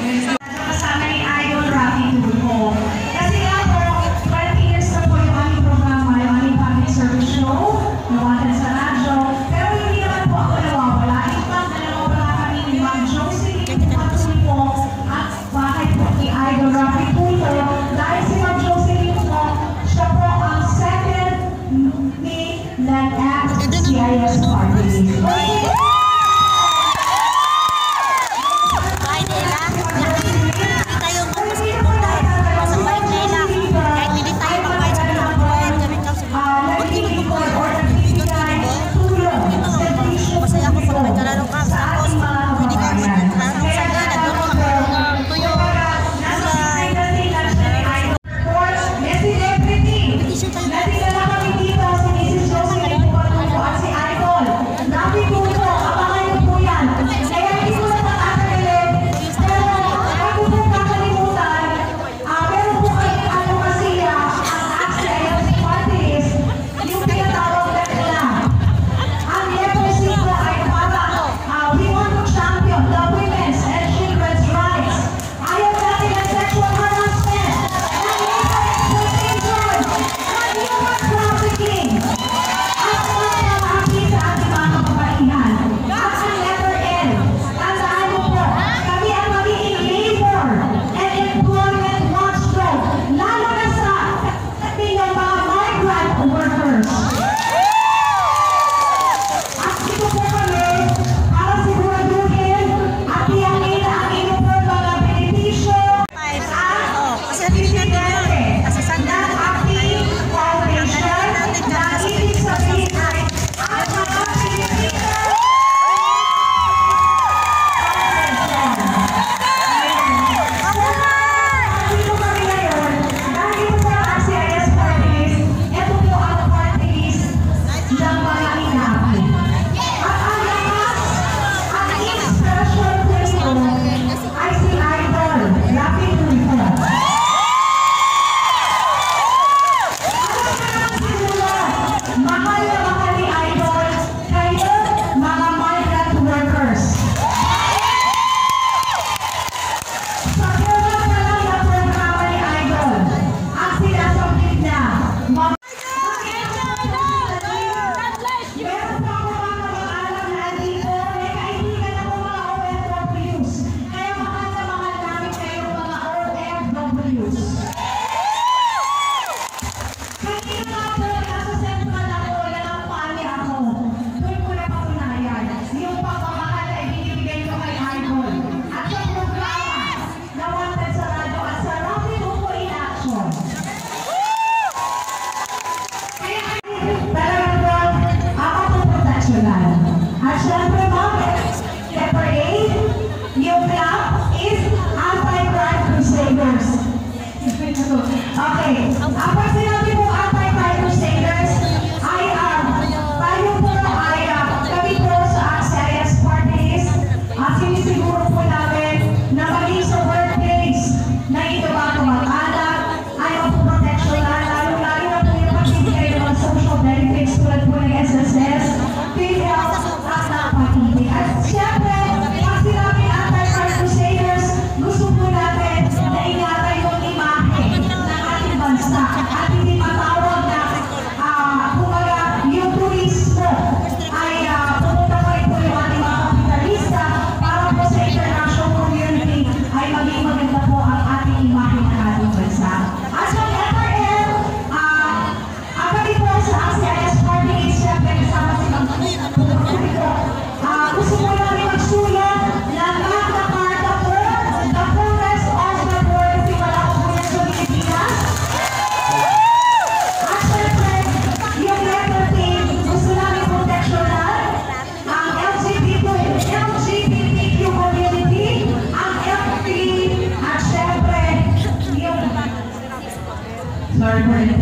Yeah.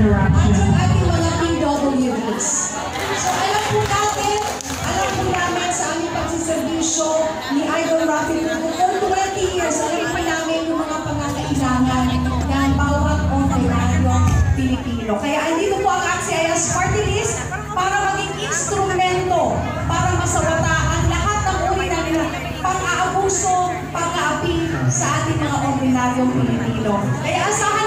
interruption. At yung ating malaking WDs. So alam po natin, alam po namin sa aming pagsiservisyo ni Idol Rafi Tuko for 20 years, alam po namin yung mga pangangailangan ng bawat ordinaryong Pilipino. Kaya andito po ang AXIS Party List para maging instrumento para masawata ang lahat ng uri ng pang-aabuso, pang-aapi sa ating mga ordinaryong Pilipino. Kaya asahan